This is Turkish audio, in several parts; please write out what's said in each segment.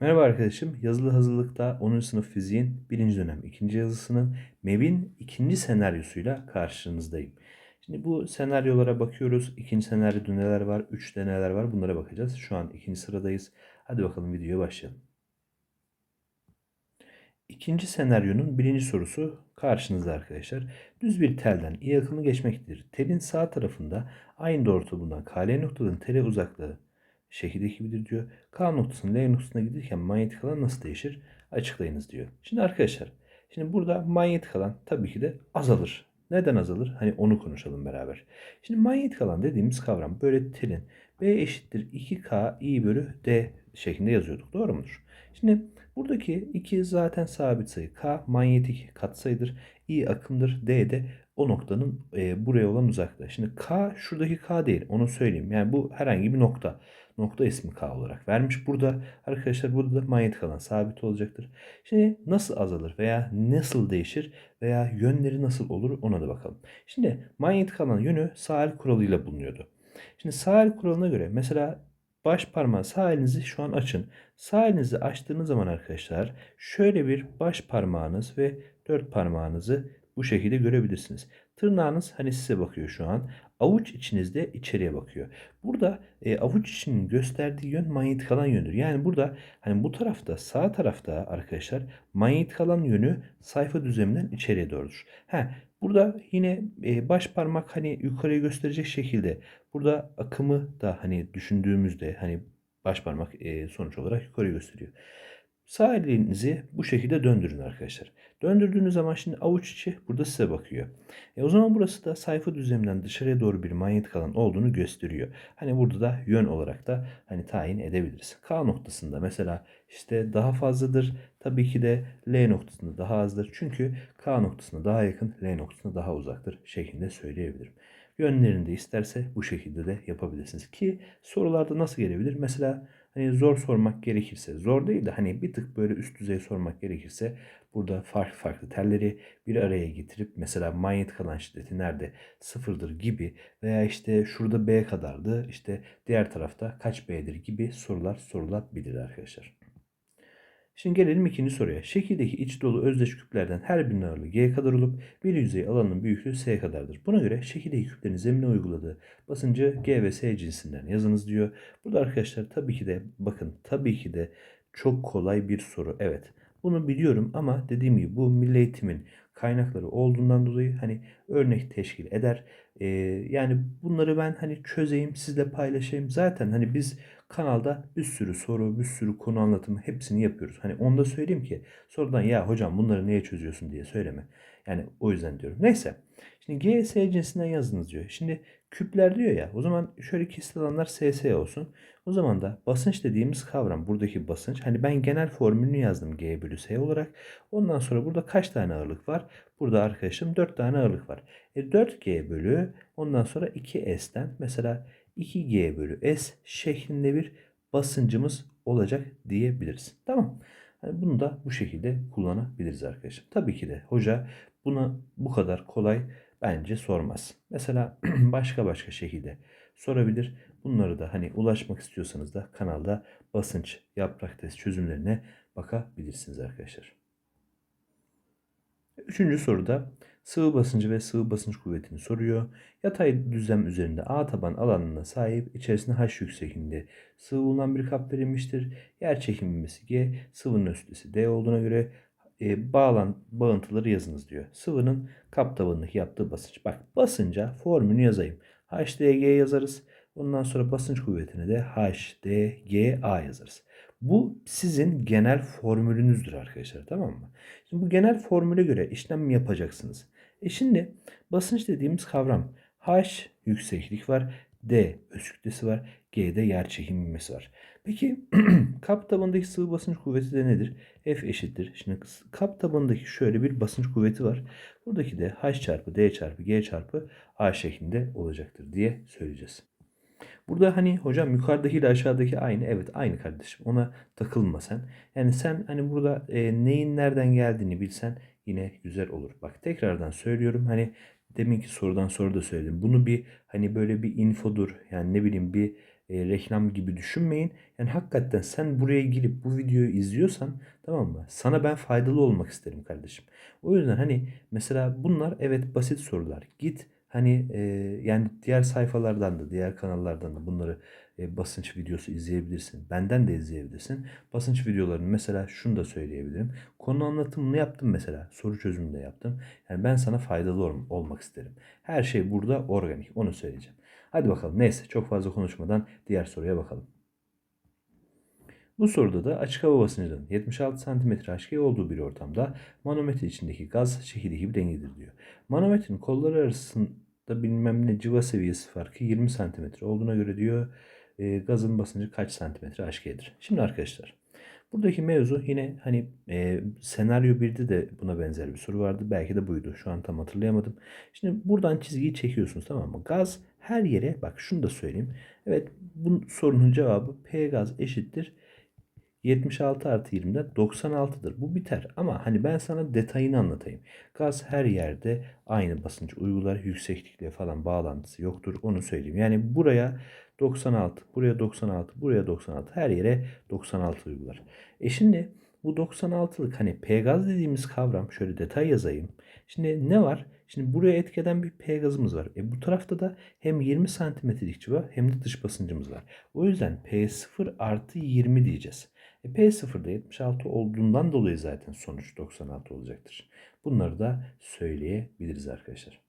Merhaba arkadaşım. Yazılı hazırlıkta 10. sınıf fiziğin 1. dönem 2. yazısının MEB'in ikinci senaryosuyla karşınızdayım. Şimdi bu senaryolara bakıyoruz. İkinci senaryoda neler var, 3 neler var bunlara bakacağız. Şu an ikinci sıradayız. Hadi bakalım videoya başlayalım. İkinci senaryonun birinci sorusu karşınızda arkadaşlar. Düz bir telden iyi akımı geçmektedir. Telin sağ tarafında aynı doğrultuda bulunan KL noktadan tele uzaklığı şekilde gibidir diyor. K noktasının L noktasına giderken manyetik alan nasıl değişir? Açıklayınız diyor. Şimdi arkadaşlar şimdi burada manyetik alan tabii ki de azalır. Neden azalır? Hani onu konuşalım beraber. Şimdi manyetik alan dediğimiz kavram böyle telin B eşittir 2K I bölü D şeklinde yazıyorduk. Doğru mudur? Şimdi buradaki 2 zaten sabit sayı. K manyetik katsayıdır. I akımdır. D de o noktanın e, buraya olan uzaklığı. Şimdi K şuradaki K değil. Onu söyleyeyim. Yani bu herhangi bir nokta. Nokta ismi K olarak vermiş. Burada arkadaşlar burada da manyetik alan sabit olacaktır. Şimdi nasıl azalır veya nasıl değişir veya yönleri nasıl olur ona da bakalım. Şimdi manyetik alan yönü sağ el kuralıyla bulunuyordu. Şimdi sağ el kuralına göre mesela baş parmağı sağ elinizi şu an açın. Sağ elinizi açtığınız zaman arkadaşlar şöyle bir baş parmağınız ve dört parmağınızı bu şekilde görebilirsiniz. Tırnağınız hani size bakıyor şu an. Avuç içinizde içeriye bakıyor. Burada e, avuç içinin gösterdiği yön manyetik alan yönüdür. Yani burada hani bu tarafta sağ tarafta arkadaşlar manyetik alan yönü sayfa düzleminden içeriye doğrudur. Ha, burada yine e, baş parmak hani yukarıya gösterecek şekilde burada akımı da hani düşündüğümüzde hani baş parmak e, sonuç olarak yukarı gösteriyor. Sağ elinizi bu şekilde döndürün arkadaşlar. Döndürdüğünüz zaman şimdi avuç içi burada size bakıyor. E o zaman burası da sayfa düzleminden dışarıya doğru bir manyetik alan olduğunu gösteriyor. Hani burada da yön olarak da hani tayin edebiliriz. K noktasında mesela işte daha fazladır. Tabii ki de L noktasında daha azdır. Çünkü K noktasına daha yakın, L noktasına daha uzaktır şeklinde söyleyebilirim. Yönlerini de isterse bu şekilde de yapabilirsiniz. Ki sorularda nasıl gelebilir? Mesela hani zor sormak gerekirse, zor değil de hani bir tık böyle üst düzey sormak gerekirse burada farklı farklı telleri bir araya getirip mesela manyetik alan şiddeti nerede sıfırdır gibi veya işte şurada B kadardı işte diğer tarafta kaç B'dir gibi sorular sorulabilir arkadaşlar. Şimdi gelelim ikinci soruya. Şekildeki iç dolu özdeş küplerden her birinin ağırlığı G kadar olup bir yüzey alanının büyüklüğü S kadardır. Buna göre şekildeki küplerin zemine uyguladığı basıncı G ve S cinsinden yazınız diyor. Burada arkadaşlar tabii ki de bakın tabii ki de çok kolay bir soru. Evet bunu biliyorum ama dediğim gibi bu milli eğitimin kaynakları olduğundan dolayı hani örnek teşkil eder. Ee, yani bunları ben hani çözeyim sizle paylaşayım. Zaten hani biz kanalda bir sürü soru, bir sürü konu anlatımı hepsini yapıyoruz. Hani onu da söyleyeyim ki sorudan ya hocam bunları niye çözüyorsun diye söyleme. Yani o yüzden diyorum. Neyse. Şimdi G, S cinsinden yazınız diyor. Şimdi küpler diyor ya. O zaman şöyle kesit alanlar SS olsun. O zaman da basınç dediğimiz kavram buradaki basınç. Hani ben genel formülünü yazdım G bölü S olarak. Ondan sonra burada kaç tane ağırlık var? Burada arkadaşım 4 tane ağırlık var. E 4G bölü ondan sonra 2S'ten mesela 2G bölü S şeklinde bir basıncımız olacak diyebiliriz. Tamam. Yani bunu da bu şekilde kullanabiliriz arkadaşlar. Tabii ki de hoca buna bu kadar kolay bence sormaz. Mesela başka başka şekilde sorabilir. Bunları da hani ulaşmak istiyorsanız da kanalda basınç yaprak test çözümlerine bakabilirsiniz arkadaşlar. Üçüncü soruda sıvı basıncı ve sıvı basınç kuvvetini soruyor. Yatay düzlem üzerinde A taban alanına sahip içerisinde H yüksekliğinde sıvı bulunan bir kap verilmiştir. Yer çekimimiz G, sıvının üstesi D olduğuna göre e, bağlan bağıntıları yazınız diyor. Sıvının kap tabanındaki yaptığı basınç. Bak basınca formülünü yazayım. HDG yazarız. Ondan sonra basınç kuvvetine de HDGA yazarız. Bu sizin genel formülünüzdür arkadaşlar tamam mı? Şimdi bu genel formüle göre işlem yapacaksınız. E şimdi basınç dediğimiz kavram H yükseklik var, D öz kütlesi var, G'de yer çekim ivmesi var. Peki kap tabanındaki sıvı basınç kuvveti de nedir? F eşittir. Şimdi kap tabanındaki şöyle bir basınç kuvveti var. Buradaki de H çarpı D çarpı G çarpı A şeklinde olacaktır diye söyleyeceğiz. Burada hani hocam yukarıdaki ile aşağıdaki aynı. Evet aynı kardeşim. Ona takılma sen. Yani sen hani burada e, neyin nereden geldiğini bilsen yine güzel olur. Bak tekrardan söylüyorum. Hani deminki sorudan sonra da söyledim. Bunu bir hani böyle bir infodur. Yani ne bileyim bir e, reklam gibi düşünmeyin. Yani hakikaten sen buraya gelip bu videoyu izliyorsan tamam mı? Sana ben faydalı olmak isterim kardeşim. O yüzden hani mesela bunlar evet basit sorular. Git hani e, yani diğer sayfalardan da diğer kanallardan da bunları e, basınç videosu izleyebilirsin. Benden de izleyebilirsin. Basınç videolarını mesela şunu da söyleyebilirim. Konu anlatımını yaptım mesela. Soru çözümünü de yaptım. Yani ben sana faydalı ol- olmak isterim. Her şey burada organik. Onu söyleyeceğim. Hadi bakalım. Neyse çok fazla konuşmadan diğer soruya bakalım. Bu soruda da açık hava basıncının 76 cm HG olduğu bir ortamda manometre içindeki gaz şekildeki gibi dengedir diyor. Manometrenin kolları arasında bilmem ne civa seviyesi farkı 20 cm olduğuna göre diyor e, gazın basıncı kaç santimetre HG'dir. Şimdi arkadaşlar buradaki mevzu yine hani e, senaryo 1'de de buna benzer bir soru vardı. Belki de buydu. Şu an tam hatırlayamadım. Şimdi buradan çizgiyi çekiyorsunuz tamam mı? Gaz her yere bak şunu da söyleyeyim. Evet bu sorunun cevabı P gaz eşittir 76 artı 20'de 96'dır. Bu biter. Ama hani ben sana detayını anlatayım. Gaz her yerde aynı basınç uygular. Yükseklikle falan bağlantısı yoktur. Onu söyleyeyim. Yani buraya 96, buraya 96, buraya 96. Her yere 96 uygular. E şimdi bu 96'lık hani P gaz dediğimiz kavram şöyle detay yazayım. Şimdi ne var? Şimdi buraya etkeden bir P gazımız var. E bu tarafta da hem 20 santimetrelik civa hem de dış basıncımız var. O yüzden P0 artı 20 diyeceğiz. E, P0'da 76 olduğundan dolayı zaten sonuç 96 olacaktır. Bunları da söyleyebiliriz arkadaşlar.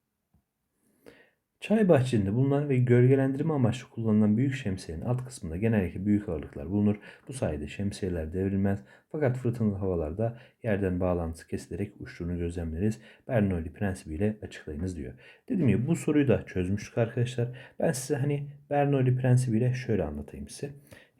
Çay bahçelerinde bulunan ve gölgelendirme amaçlı kullanılan büyük şemsiyenin alt kısmında genellikle büyük ağırlıklar bulunur. Bu sayede şemsiyeler devrilmez fakat fırtınalı havalarda yerden bağlantısı kesilerek uçtuğunu gözlemleriz. Bernoulli prensibiyle açıklayınız diyor. Dediğim gibi bu soruyu da çözmüştük arkadaşlar. Ben size hani Bernoulli prensibiyle şöyle anlatayım size.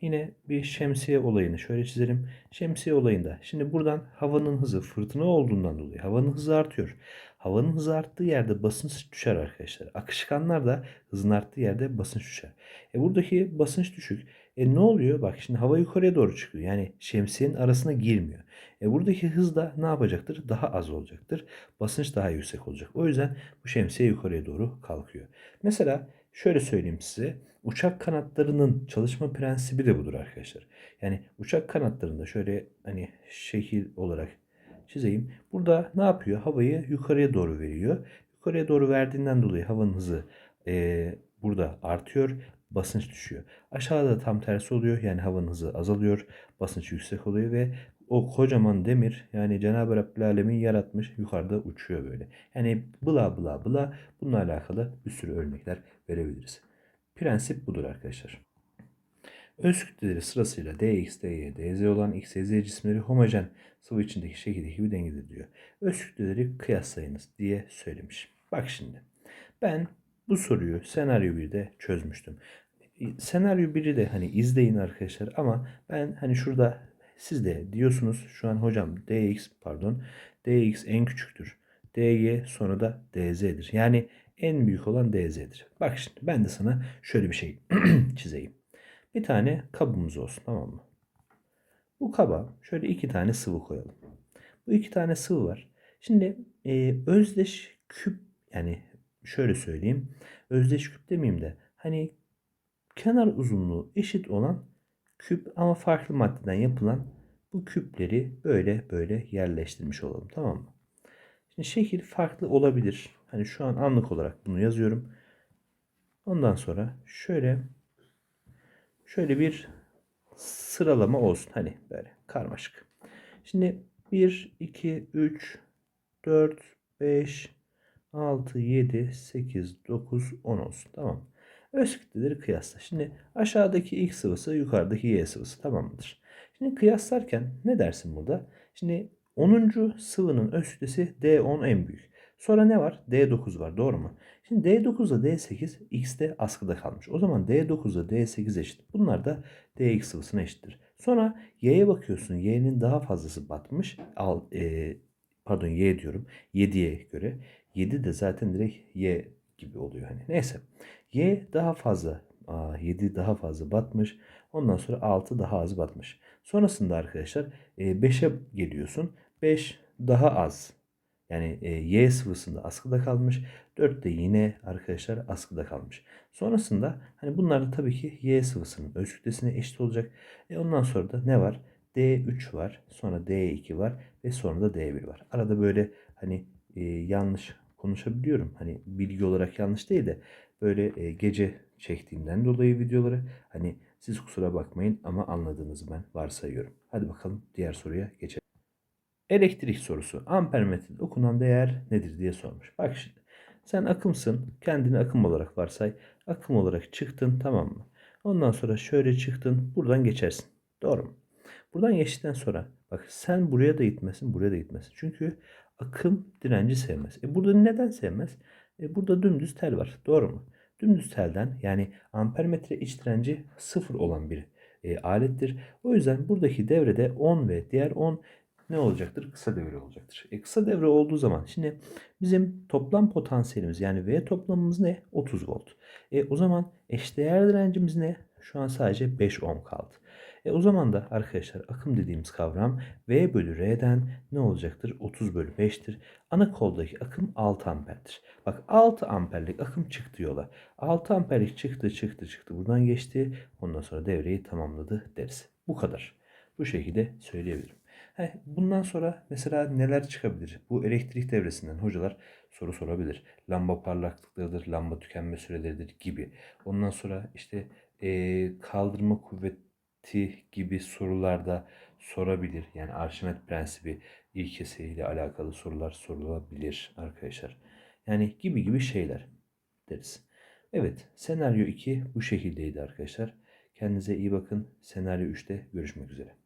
Yine bir şemsiye olayını şöyle çizelim. Şemsiye olayında şimdi buradan havanın hızı fırtına olduğundan dolayı havanın hızı artıyor. Havanın hızı arttığı yerde basınç düşer arkadaşlar. Akışkanlar da hızın arttığı yerde basınç düşer. E buradaki basınç düşük. E ne oluyor? Bak şimdi hava yukarıya doğru çıkıyor. Yani şemsiyenin arasına girmiyor. E buradaki hız da ne yapacaktır? Daha az olacaktır. Basınç daha yüksek olacak. O yüzden bu şemsiye yukarıya doğru kalkıyor. Mesela şöyle söyleyeyim size. Uçak kanatlarının çalışma prensibi de budur arkadaşlar. Yani uçak kanatlarında şöyle hani şekil olarak çizeyim. Burada ne yapıyor? Havayı yukarıya doğru veriyor. Yukarıya doğru verdiğinden dolayı havanın hızı e, burada artıyor. Basınç düşüyor. Aşağıda tam tersi oluyor. Yani havanın hızı azalıyor. Basınç yüksek oluyor ve o kocaman demir yani Cenab-ı Rabbil Alemin yaratmış yukarıda uçuyor böyle. Yani bla bla bla bununla alakalı bir sürü örnekler verebiliriz. Prensip budur arkadaşlar. Öz kütleleri sırasıyla dx, dy, dz olan x, y, z cisimleri homojen sıvı içindeki şekildeki bir dengedir diyor. Öz kütleleri kıyaslayınız diye söylemiş. Bak şimdi ben bu soruyu senaryo 1'de çözmüştüm. Senaryo 1'i de hani izleyin arkadaşlar ama ben hani şurada siz de diyorsunuz şu an hocam dx pardon dx en küçüktür. dy sonra da dz'dir. Yani en büyük olan dz'dir. Bak şimdi ben de sana şöyle bir şey çizeyim. Bir tane kabımız olsun tamam mı? Bu kaba şöyle iki tane sıvı koyalım. Bu iki tane sıvı var. Şimdi e, özdeş küp yani şöyle söyleyeyim. Özdeş küp demeyeyim de hani kenar uzunluğu eşit olan küp ama farklı maddeden yapılan bu küpleri böyle böyle yerleştirmiş olalım tamam mı? Şimdi şekil farklı olabilir. Hani şu an anlık olarak bunu yazıyorum. Ondan sonra şöyle şöyle bir sıralama olsun. Hani böyle karmaşık. Şimdi 1, 2, 3, 4, 5, 6, 7, 8, 9, 10 olsun. Tamam. Öz kütleleri kıyasla. Şimdi aşağıdaki X sıvısı yukarıdaki Y sıvısı tamam mıdır? Şimdi kıyaslarken ne dersin burada? Şimdi 10. sıvının öz kütlesi D10 en büyük. Sonra ne var? D9 var doğru mu? Şimdi D9 ile D8 X'te askıda kalmış. O zaman D9 ile D8 eşit. Bunlar da DX sıvısına eşittir. Sonra Y'ye bakıyorsun. Y'nin daha fazlası batmış. Al, e, pardon Y diyorum. 7'ye göre. 7 de zaten direkt Y gibi oluyor. Hani. Neyse. Y daha fazla. Aa, 7 daha fazla batmış. Ondan sonra 6 daha az batmış. Sonrasında arkadaşlar 5'e geliyorsun. 5 daha az Yani e, Y sıvısında askıda kalmış. 4 de yine arkadaşlar askıda kalmış. Sonrasında hani bunlar da tabii ki Y sıvısının öz kütlesine eşit olacak. E ondan sonra da ne var? D3 var. Sonra D2 var. Ve sonra da D1 var. Arada böyle hani e, yanlış konuşabiliyorum. Hani bilgi olarak yanlış değil de böyle e, gece çektiğimden dolayı videoları hani siz kusura bakmayın ama anladığınızı ben varsayıyorum. Hadi bakalım diğer soruya geçelim. Elektrik sorusu. Ampermetrede okunan değer nedir diye sormuş. Bak şimdi. Sen akımsın. Kendini akım olarak varsay. Akım olarak çıktın tamam mı? Ondan sonra şöyle çıktın. Buradan geçersin. Doğru mu? Buradan geçtikten sonra bak sen buraya da gitmesin, buraya da gitmesin. Çünkü akım direnci sevmez. E burada neden sevmez? E burada dümdüz tel var. Doğru mu? Dümdüz telden yani ampermetre iç direnci sıfır olan bir e, alettir. O yüzden buradaki devrede 10 ve diğer 10 ne olacaktır? Kısa devre olacaktır. E, kısa devre olduğu zaman şimdi bizim toplam potansiyelimiz yani V toplamımız ne? 30 volt. E, o zaman eşdeğer direncimiz ne? Şu an sadece 5 ohm kaldı. E, o zaman da arkadaşlar akım dediğimiz kavram V bölü R'den ne olacaktır? 30 bölü 5'tir. Ana koldaki akım 6 amperdir. Bak 6 amperlik akım çıktı yola. 6 amperlik çıktı çıktı çıktı buradan geçti. Ondan sonra devreyi tamamladı deriz. Bu kadar. Bu şekilde söyleyebilirim. Heh, bundan sonra mesela neler çıkabilir? Bu elektrik devresinden hocalar soru sorabilir. Lamba parlaklıklarıdır, lamba tükenme süreleridir gibi. Ondan sonra işte e, kaldırma kuvveti gibi sorularda sorabilir. Yani Arşimet prensibi ilkesiyle alakalı sorular sorulabilir arkadaşlar. Yani gibi gibi şeyler deriz. Evet, senaryo 2 bu şekildeydi arkadaşlar. Kendinize iyi bakın. Senaryo 3'te görüşmek üzere.